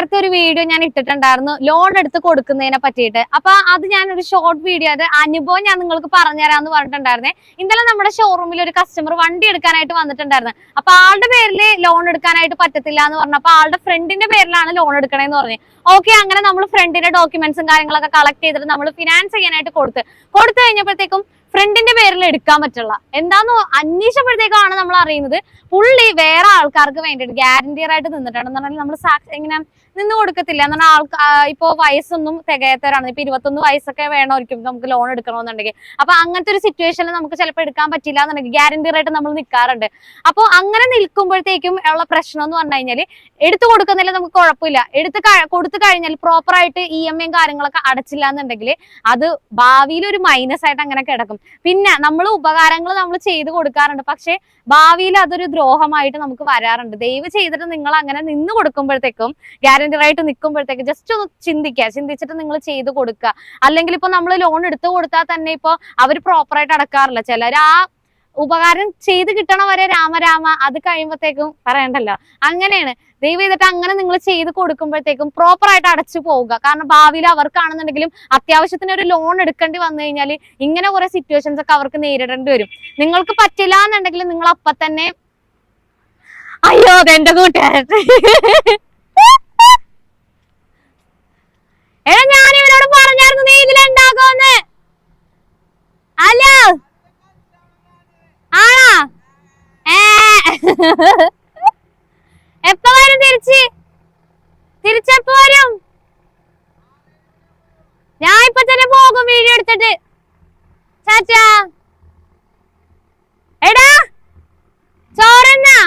നേരത്തെ ഒരു വീഡിയോ ഞാൻ ഇട്ടിട്ടുണ്ടായിരുന്നു. ലോൺ എടുത്ത് കൊടുക്കുന്നതിനെ പറ്റിയിട്ട്. അപ്പൊ അത് ഞാൻ ഒരു ഷോർട്ട് വീഡിയോ അത് അനുഭവം ഞാൻ നിങ്ങൾക്ക് പറഞ്ഞുതരാന്ന് പറഞ്ഞിട്ടുണ്ടായിരുന്നേ. ഇന്നലെ നമ്മുടെ ഷോറൂമിൽ ഒരു കസ്റ്റമർ വണ്ടി എടുക്കാനായിട്ട് വന്നിട്ടുണ്ടായിരുന്നു. അപ്പൊ ആളുടെ പേരിൽ ലോൺ എടുക്കാനായിട്ട് പറ്റത്തില്ല എന്ന് പറഞ്ഞു പറഞ്ഞപ്പോ ആളുടെ ഫ്രണ്ടിന്റെ പേരിലാണ് ലോൺ എടുക്കണേന്ന് പറഞ്ഞു. ഓക്കെ അങ്ങനെ നമ്മൾ ഫ്രണ്ടിന്റെ ഡോക്യുമെന്റ്സും കാര്യങ്ങളൊക്കെ കളക്ട് ചെയ്തിട്ട് നമ്മൾ ഫിനാൻസ് ചെയ്യാനായിട്ട് കൊടുത്ത്. കൊടുത്തു കഴിഞ്ഞപ്പോഴത്തേക്കും ഫ്രണ്ടിന്റെ പേരിൽ എടുക്കാൻ പറ്റുള്ള എന്താന്ന് അന്വേഷിച്ചപ്പോഴത്തേക്കാണ് നമ്മൾ അറിയുന്നത്. പുള്ളി വേറെ ആൾക്കാർക്ക് വേണ്ടിയിട്ട് ഗ്യാരണ്ടിയർ ആയിട്ട് പറഞ്ഞാൽ നമ്മൾ ഇങ്ങനെ നിന്ന് കൊടുക്കത്തില്ല എന്ന് പറഞ്ഞാൽ ആൾക്ക് ഇപ്പോ വയസ്സൊന്നും തികയാത്തവരാണ്. ഇപ്പൊ ഇരുപത്തൊന്ന് വയസ്സൊക്കെ വേണമായിരിക്കും നമുക്ക് ലോൺ എടുക്കണമെന്നുണ്ടെങ്കിൽ. അപ്പൊ അങ്ങനത്തെ ഒരു സിറ്റുവേഷനിൽ നമുക്ക് ചിലപ്പോൾ എടുക്കാൻ പറ്റില്ല എന്നുണ്ടെങ്കിൽ ഗ്യാരണ്ടിയർ ആയിട്ട് നമ്മൾ നിൽക്കാറുണ്ട്. അപ്പോൾ അങ്ങനെ നിൽക്കുമ്പോഴത്തേക്കും ഉള്ള പ്രശ്നം എന്ന് പറഞ്ഞു കഴിഞ്ഞാൽ എടുത്തു കൊടുക്കുന്നില്ല നമുക്ക് കുഴപ്പമില്ല. എടുത്ത് കൊടുത്തു കഴിഞ്ഞാൽ പ്രോപ്പർ ആയിട്ട് ഇ എം ഐയും കാര്യങ്ങളൊക്കെ അടച്ചില്ല എന്നുണ്ടെങ്കിൽ അത് ഭാവിയിൽ ഒരു മൈനസ് ആയിട്ട് അങ്ങനെ കിടക്കും. പിന്നെ നമ്മൾ ഉപകാരങ്ങൾ നമ്മൾ ചെയ്ത് കൊടുക്കാറുണ്ട്. പക്ഷെ ഭാവിയിൽ അതൊരു ദ്രോഹമായിട്ട് നമുക്ക് വരാറുണ്ട്. ദയവ് ചെയ്തിട്ട് നിങ്ങൾ അങ്ങനെ നിന്ന് കൊടുക്കുമ്പോഴത്തേക്കും ഗ്യാരണ്ടി ആയിട്ട് നിൽക്കുമ്പോഴത്തേക്ക് ജസ്റ്റ് ഒന്ന് ചിന്തിക്കുക. ചിന്തിച്ചിട്ട് നിങ്ങൾ ചെയ്ത് കൊടുക്കുക. അല്ലെങ്കിൽ ഇപ്പൊ നമ്മൾ ലോൺ എടുത്തു കൊടുത്താൽ തന്നെ ഇപ്പൊ അവർ പ്രോപ്പറായിട്ട് അടക്കാറില്ല. ചിലർ ആ ഉപകാരം ചെയ്ത് കിട്ടണ വരെ രാമരാമ അത് കഴിയുമ്പോഴത്തേക്കും പറയണ്ടല്ലോ. അങ്ങനെയാണ്. ദൈവം ചെയ്തിട്ട് അങ്ങനെ നിങ്ങൾ ചെയ്ത് കൊടുക്കുമ്പോഴത്തേക്കും പ്രോപ്പർ ആയിട്ട് അടച്ചു പോവുക. കാരണം ഭാവിയിൽ അവർക്കാണെന്നുണ്ടെങ്കിലും അത്യാവശ്യത്തിന് ഒരു ലോൺ എടുക്കേണ്ടി വന്നു കഴിഞ്ഞാൽ ഇങ്ങനെ കുറെ സിറ്റുവേഷൻസ് ഒക്കെ അവർക്ക് നേരിടേണ്ടി വരും. നിങ്ങൾക്ക് പറ്റില്ല എന്നുണ്ടെങ്കിൽ നിങ്ങൾ അപ്പൊ തന്നെ അയ്യോ അതെന്റെ കൂട്ടുകാരൻ. എപ്പ വരും തിരിച്ച്? തിരിച്ചെപ്പോ വരും? ഞാൻ ഇപ്പൊ തന്നെ പോകും വീഡിയോ എടുത്തിട്ട്. ചാച്ചാ. എടാ ചോറന്നാ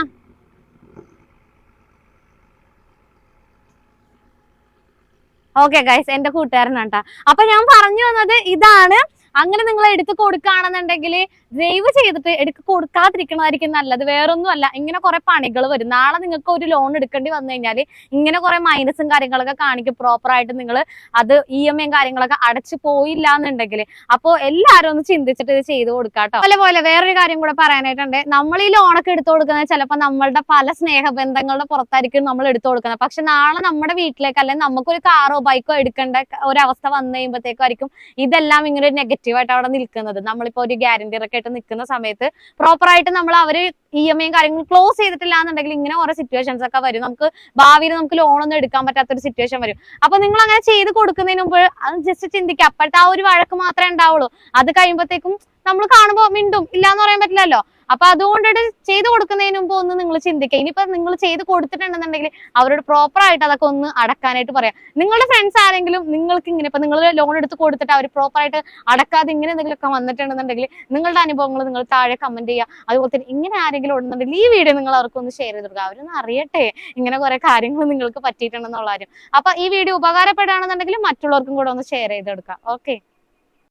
ഓക്കെ ഗൈസ് എന്റെ കൂട്ടുകാരനാട്ടാ അപ്പൊ ഞാൻ പറഞ്ഞു വന്നത് ഇതാണ് അങ്ങനെ നിങ്ങൾ എടുത്ത് കൊടുക്കുകയാണെന്നുണ്ടെങ്കിൽ ദയവ് ചെയ്തിട്ട് എടുത്ത് കൊടുക്കാതിരിക്കണതായിരിക്കും നല്ലത്. വേറൊന്നും അല്ല ഇങ്ങനെ കുറെ പണികൾ വരും. നാളെ നിങ്ങൾക്ക് ഒരു ലോൺ എടുക്കേണ്ടി വന്നു കഴിഞ്ഞാൽ ഇങ്ങനെ കുറെ മൈനസും കാര്യങ്ങളൊക്കെ കാണിക്കും. പ്രോപ്പർ ആയിട്ട് നിങ്ങൾ അത് ഇ എം ഐയും കാര്യങ്ങളൊക്കെ അടച്ചു പോയില്ല എന്നുണ്ടെങ്കിൽ അപ്പോൾ എല്ലാവരും ഒന്ന് ചിന്തിച്ചിട്ട് ഇത് ചെയ്ത് കൊടുക്കാട്ടോ. അതുപോലെ വേറൊരു കാര്യം കൂടെ പറയാനായിട്ടുണ്ട്. നമ്മൾ ഈ ലോണൊക്കെ എടുത്തു കൊടുക്കുന്നത് ചിലപ്പോൾ നമ്മളുടെ പല സ്നേഹബന്ധങ്ങളുടെ പുറത്തായിരിക്കും നമ്മൾ എടുത്തു കൊടുക്കുന്നത്. പക്ഷെ നാളെ നമ്മുടെ വീട്ടിലേക്ക് അല്ലെങ്കിൽ നമുക്കൊരു കാറോ ബൈക്കോ എടുക്കേണ്ട ഒരവസ്ഥ വന്നു കഴിയുമ്പോഴത്തേക്കായിരിക്കും ഇതെല്ലാം ഇങ്ങനെ ഒരു നെഗറ്റീവ് ആയിട്ട് അവിടെ നിൽക്കുന്നത്. നമ്മളിപ്പോ ഒരു ഗ്യാരണ്ടിയറൊക്കെ ആയിട്ട് നിൽക്കുന്ന സമയത്ത് പ്രോപ്പർ ആയിട്ട് നമ്മൾ അവർ ഇ എം ഐയും കാര്യങ്ങളും ക്ലോസ് ചെയ്തിട്ടില്ല എന്നുണ്ടെങ്കിൽ ഇങ്ങനെ കുറെ സിറ്റുവേഷൻസ് ഒക്കെ വരും. നമുക്ക് ഭാവിയിൽ നമുക്ക് ലോൺ ഒന്നും എടുക്കാൻ പറ്റാത്ത ഒരു സിറ്റുവേഷൻ വരും. അപ്പൊ നിങ്ങൾ അങ്ങനെ ചെയ്ത് കൊടുക്കുന്നതിന് മുമ്പ് അത് ജസ്റ്റ് ചിന്തിക്കുക അപ്പോഴത്തെ ആ ഒരു വഴക്ക് മാത്രമേ ഉണ്ടാവുള്ളൂ. അത് കഴിയുമ്പോഴത്തേക്കും നമ്മൾ കാണുമ്പോൾ മിണ്ടും. ഇല്ലാന്ന് പറയാൻ പറ്റില്ലല്ലോ. അപ്പൊ അതുകൊണ്ടിട്ട് ചെയ്ത് കൊടുക്കുന്നതിന് ഒന്ന് നിങ്ങൾ ചിന്തിക്കുക ഇനിയിപ്പോ നിങ്ങൾ ചെയ്ത് കൊടുത്തിട്ടുണ്ടെന്നുണ്ടെങ്കിൽ അവരോട് പ്രോപ്പർ ആയിട്ട് അതൊക്കെ ഒന്ന് അടക്കാനായിട്ട് പറയാം. നിങ്ങളുടെ ഫ്രണ്ട്സ് ആരെങ്കിലും നിങ്ങൾക്ക് ഇങ്ങനെ ഇപ്പൊ നിങ്ങൾ ലോൺ എടുത്ത് കൊടുത്തിട്ട് അവർ പ്രോപ്പർ ആയിട്ട് അടക്കാതെ ഇങ്ങനെ എന്തെങ്കിലുമൊക്കെ വന്നിട്ടുണ്ടെന്നുണ്ടെങ്കിൽ നിങ്ങളുടെ അനുഭവങ്ങൾ നിങ്ങൾ താഴെ കമന്റ് ചെയ്യുക. അതുപോലെ തന്നെ ഇങ്ങനെ ആരെങ്കിലും ഉണ്ടെന്നുണ്ടെങ്കിൽ ഈ വീഡിയോ നിങ്ങൾ അവർക്കൊന്ന് ഷെയർ ചെയ്ത് കൊടുക്കുക. അവരൊന്ന് അറിയട്ടെ ഇങ്ങനെ കുറെ കാര്യങ്ങൾ നിങ്ങൾക്ക് പറ്റിയിട്ടുണ്ടെന്നുള്ള അപ്പൊ ഈ വീഡിയോ ഉപകാരപ്പെടുകയാണെന്നുണ്ടെങ്കിൽ മറ്റുള്ളവർക്കും കൂടെ ഒന്ന് ഷെയർ ചെയ്ത് കൊടുക്കുക. ഓക്കെ